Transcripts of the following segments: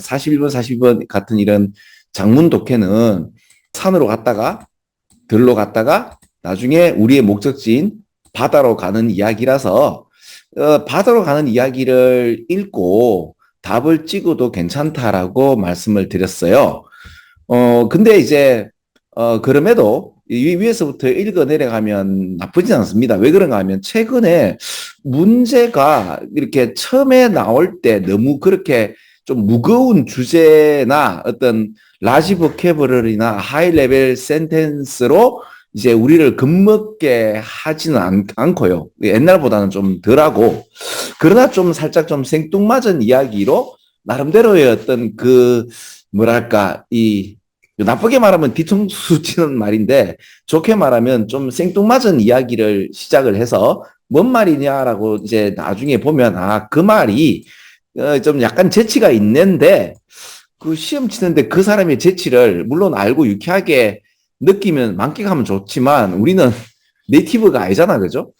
41번, 42번 같은 이런 장문 독해는 산으로 갔다가 들로 갔다가 나중에 우리의 목적지인 바다로 가는 이야기라서 어, 바다로 가는 이야기를 읽고 답을 찍어도 괜찮다라고 말씀을 드렸어요. 어, 근데 이제, 어, 그럼에도 이 위에서부터 읽어 내려가면 나쁘진 않습니다. 왜 그런가 하면 최근에 문제가 이렇게 처음에 나올 때 너무 그렇게 좀 무거운 주제나 어떤 라지 보케버럴이나 하이 레벨 센텐스로 이제 우리를 겁먹게 하지는 않, 않고요. 옛날보다는 좀 덜하고 그러나 좀 살짝 좀 생뚱맞은 이야기로 나름대로의 어떤 그 뭐랄까 이 나쁘게 말하면 뒤통수 치는 말인데 좋게 말하면 좀 생뚱맞은 이야기를 시작을 해서 뭔 말이냐라고 이제 나중에 보면 아 그 말이 어, 좀 약간 재치가 있는데 그 시험 치는데 그 사람의 재치를 물론 알고 유쾌하게 느끼면 만끽하면 좋지만 우리는 네이티브가 아니잖아 그죠?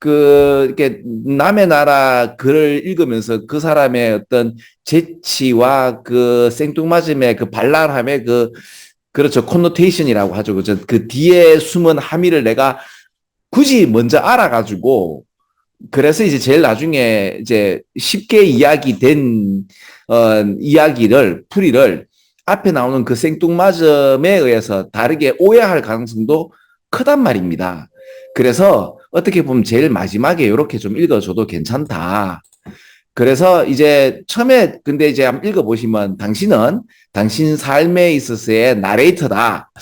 그 이렇게 남의 나라 글을 읽으면서 그 사람의 어떤 재치와 그 생뚱맞음의 그 발랄함의 그 그렇죠 코노테이션이라고 하죠 그죠 그 뒤에 숨은 함의를 내가 굳이 먼저 알아가지고 그래서 이제 제일 나중에 이제 쉽게 이야기된 어 이야기를 풀이를 앞에 나오는 그 생뚱맞음에 의해서 다르게 오해할 가능성도 크단 말입니다. 그래서 어떻게 보면 제일 마지막에 이렇게 좀 읽어줘도 괜찮다. 그래서 이제 처음에 근데 이제 한번 읽어보시면 당신은 당신 삶에 있어서의 나레이터다.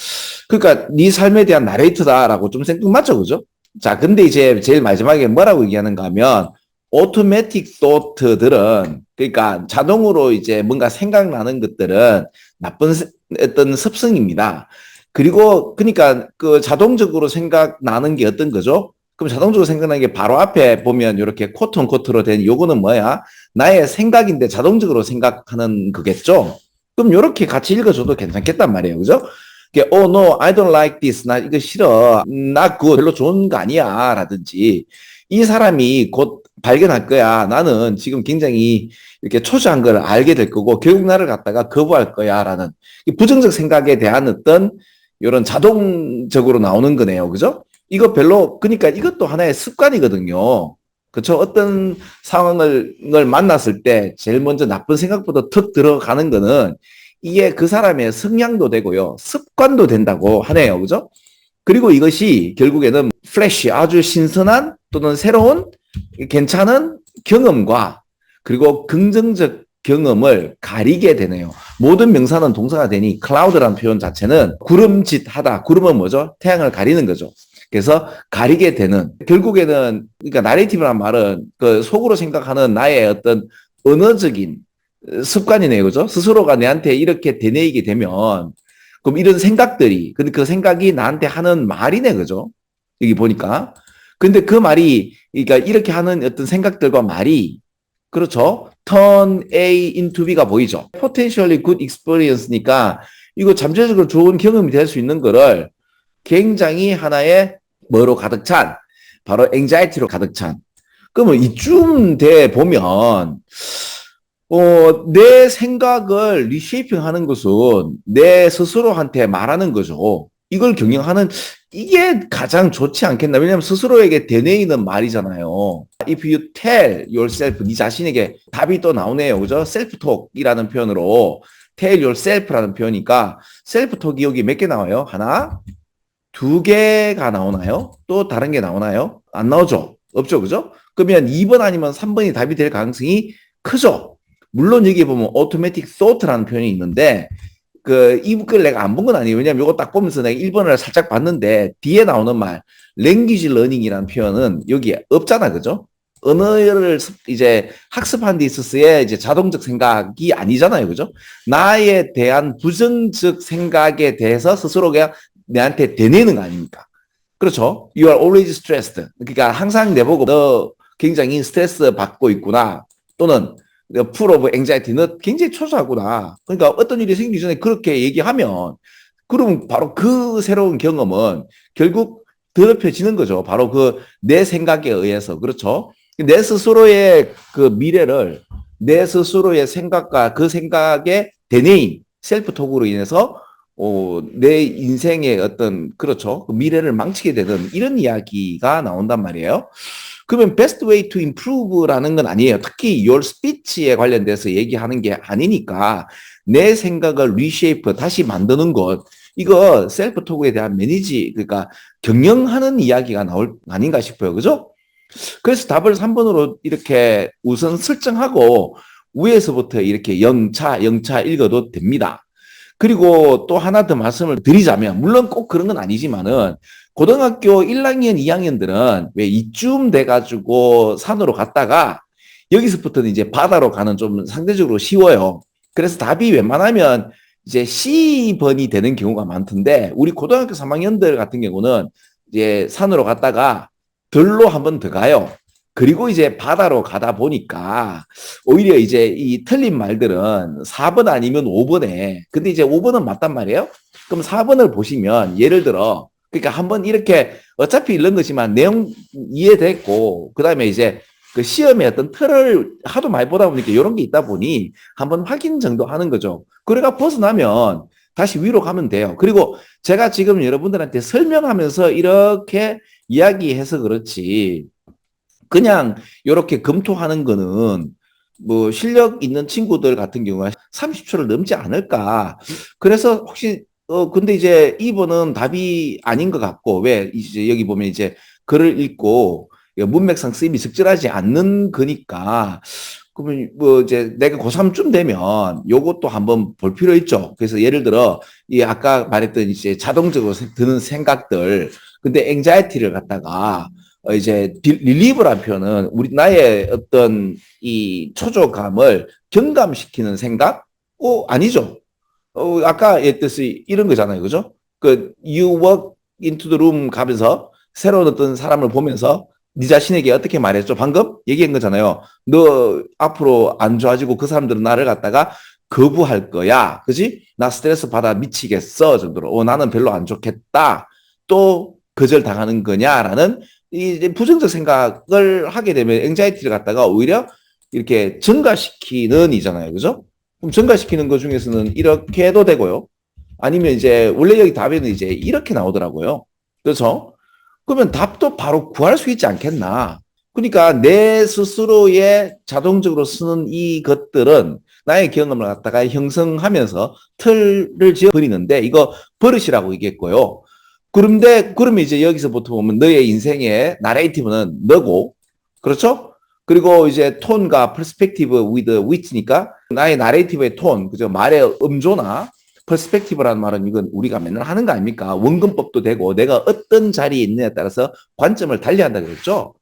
그러니까 네 삶에 대한 나레이터다라고 좀 생뚱맞죠, 그죠? 자, 근데 이제 제일 마지막에 뭐라고 얘기하는가 하면 오토매틱 토트들은 그러니까 자동으로 이제 뭔가 생각나는 것들은 나쁜 어떤 습성입니다. 그리고 그러니까 그 자동적으로 생각나는 게 어떤 거죠? 그럼 자동적으로 생각나는 게 바로 앞에 보면 이렇게 코튼 코트로 된 요거는 뭐야? 나의 생각인데 자동적으로 생각하는 거겠죠? 그럼 이렇게 같이 읽어줘도 괜찮겠단 말이에요. 그죠? Oh no, I don't like this. 나 이거 싫어. 나 그거 별로 좋은 거 아니야. 라든지 이 사람이 곧 발견할 거야. 나는 지금 굉장히 이렇게 초조한 걸 알게 될 거고 결국 나를 갖다가 거부할 거야. 라는 부정적 생각에 대한 어떤 이런 자동적으로 나오는 거네요. 그죠? 이거 별로, 그러니까 이것도 하나의 습관이거든요. 그렇죠? 어떤 상황을 만났을 때 제일 먼저 나쁜 생각보다 턱 들어가는 거는 이게 그 사람의 성향도 되고요. 습관도 된다고 하네요. 그죠? 그리고 이것이 결국에는 플래시, 아주 신선한 또는 새로운 괜찮은 경험과 그리고 긍정적 경험을 가리게 되네요. 모든 명사는 동사가 되니 클라우드라는 표현 자체는 구름짓하다. 구름은 뭐죠? 태양을 가리는 거죠. 그래서 가리게 되는 결국에는 그러니까 나레이티브란 말은 그 속으로 생각하는 나의 어떤 언어적인 습관이네요. 그죠? 스스로가 내한테 이렇게 되뇌이게 되면 그럼 이런 생각들이 근데 그 생각이 나한테 하는 말이네. 그죠? 여기 보니까 근데 그 말이 그러니까 이렇게 하는 어떤 생각들과 말이 그렇죠. turn A into B가 보이죠. potentially good experience니까 이거 잠재적으로 좋은 경험이 될 수 있는 거를 굉장히 하나의 뭐로 가득 찬 바로 anxiety로 가득 찬 그러면 이쯤 돼 보면 어, 내 생각을 리쉐이핑 하는 것은 내 스스로한테 말하는 거죠. 이걸 경영하는 이게 가장 좋지 않겠나? 왜냐하면 스스로에게 되뇌이는 말이잖아요. If you tell yourself, 네 자신에게 답이 또 나오네요. 그죠? 셀프톡이라는 표현으로 tell yourself라는 표현이니까 셀프톡이 여기 몇 개 나와요? 하나, 두 개가 나오나요? 또 다른 게 나오나요? 안 나오죠? 없죠? 그죠? 그러면 2번 아니면 3번이 답이 될 가능성이 크죠? 물론 여기 보면 automatic thought라는 표현이 있는데 그 이북을 내가 안 본 건 아니에요. 왜냐면 이거 딱 보면서 내가 1번을 살짝 봤는데 뒤에 나오는 말 language learning이라는 표현은 여기 없잖아. 그죠? 언어를 이제 학습한 데 있어서의 이제 자동적 생각이 아니잖아요. 그죠? 나에 대한 부정적 생각에 대해서 스스로가 내한테 되뇌는 거 아닙니까? 그렇죠? You are always stressed. 그러니까 항상 내보고 너 굉장히 스트레스 받고 있구나. 또는 풀 오브 앵자이티는 굉장히 초조하구나. 그러니까 어떤 일이 생기기 전에 그렇게 얘기하면 그럼 바로 그 새로운 경험은 결국 더럽혀지는 거죠. 바로 그 내 생각에 의해서. 그렇죠? 내 스스로의 그 미래를 내 스스로의 생각과 그 생각의 대내인, 셀프 톡으로 인해서 어, 내 인생의 어떤 그렇죠 그 미래를 망치게 되는 이런 이야기가 나온단 말이에요. 그러면 best way to improve라는 건 아니에요. 특히 your speech에 관련돼서 얘기하는 게 아니니까 내 생각을 reshape 다시 만드는 것 이거 셀프 토크에 대한 매니지 그러니까 경영하는 이야기가 나올 아닌가 싶어요. 그죠? 그래서 답을 3번으로 이렇게 우선 설정하고 위에서부터 이렇게 영차 영차 읽어도 됩니다. 그리고 또 하나 더 말씀을 드리자면 물론 꼭 그런 건 아니지만은 고등학교 1학년, 2학년들은 왜 이쯤 돼가지고 산으로 갔다가 여기서부터는 이제 바다로 가는 좀 상대적으로 쉬워요. 그래서 답이 웬만하면 이제 C번이 되는 경우가 많던데 우리 고등학교 3학년들 같은 경우는 이제 산으로 갔다가 들로 한 번 더 가요. 그리고 이제 바다로 가다 보니까 오히려 이제 이 틀린 말들은 4번 아니면 5번에 근데 이제 5번은 맞단 말이에요. 그럼 4번을 보시면 예를 들어 그러니까 한번 이렇게 어차피 읽는 거지만 내용 이해됐고 그다음에 이제 그 시험의 어떤 틀을 하도 많이 보다 보니까 이런 게 있다 보니 한번 확인 정도 하는 거죠. 그래가 벗어나면 다시 위로 가면 돼요. 그리고 제가 지금 여러분들한테 설명하면서 이렇게 이야기해서 그렇지 그냥 이렇게 검토하는 거는 뭐 실력 있는 친구들 같은 경우에 30초를 넘지 않을까. 그래서 혹시 어 근데 이제 2번은 답이 아닌 것 같고 왜 이제 여기 보면 이제 글을 읽고 문맥상 쓰임이 적절하지 않는 거니까 그러면 뭐 이제 내가 고3쯤 되면 요것도 한번 볼 필요 있죠. 그래서 예를 들어 이 아까 말했던 이제 자동적으로 드는 생각들 근데 앵자이티를 갖다가 어 이제 릴리브란 표현은 우리 나의 어떤 이 초조감을 경감시키는 생각? 어 아니죠. 어 아까 얘기했듯이 이런 거잖아요. 그죠? 그 you walk into the room 가면서 새로운 어떤 사람을 보면서 네 자신에게 어떻게 말했죠? 방금 얘기한 거잖아요. 너 앞으로 안 좋아지고 그 사람들은 나를 갖다가 거부할 거야. 그지? 나 스트레스 받아 미치겠어. 정도로. 어, 나는 별로 안 좋겠다. 또 거절 당하는 거냐라는 이 부정적 생각을 하게 되면 앵자이티를 갖다가 오히려 이렇게 증가시키는 이잖아요. 그죠? 그럼 증가시키는 것 중에서는 이렇게 해도 되고요. 아니면 이제 원래 여기 답에는 이제 이렇게 나오더라고요. 그렇죠? 그러면 답도 바로 구할 수 있지 않겠나. 그러니까 내 스스로의 자동적으로 쓰는 이 것들은 나의 경험을 갖다가 형성하면서 틀을 지어 버리는데 이거 버릇이라고 얘기했고요. 그런데 그러면 이제 여기서부터 보면 너의 인생의 나레이티브는 너고 그렇죠? 그리고 이제 톤과 퍼스펙티브 위드 위치니까 나의 나레이티브의 톤, 그죠? 말의 음조나 퍼스펙티브라는 말은 이건 우리가 맨날 하는 거 아닙니까? 원근법도 되고 내가 어떤 자리에 있느냐에 따라서 관점을 달리한다 그랬죠.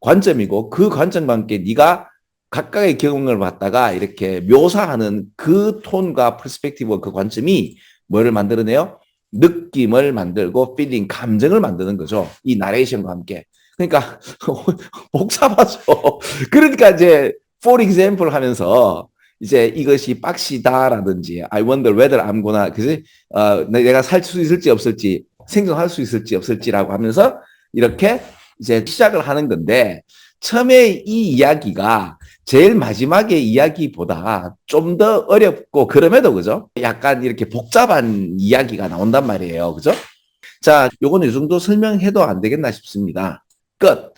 관점이고 그 관점과 함께 네가 각각의 경험을 받다가 이렇게 묘사하는 그 톤과 퍼스펙티브 그 관점이 뭐를 만들어내요? 느낌을 만들고 필링, 감정을 만드는 거죠. 이 나레이션과 함께. 그러니까 복잡하죠. 그러니까 이제 for example 하면서 이제 이것이 빡시다라든지 I wonder whether I'm gonna 그지? 어, 내가 살 수 있을지 없을지 생존할 수 있을지 없을지라고 하면서 이렇게 이제 시작을 하는 건데 처음에 이 이야기가 제일 마지막의 이야기보다 좀 더 어렵고 그럼에도 그죠? 약간 이렇게 복잡한 이야기가 나온단 말이에요. 그죠? 자 요거는 이 정도 설명해도 안 되겠나 싶습니다 Good.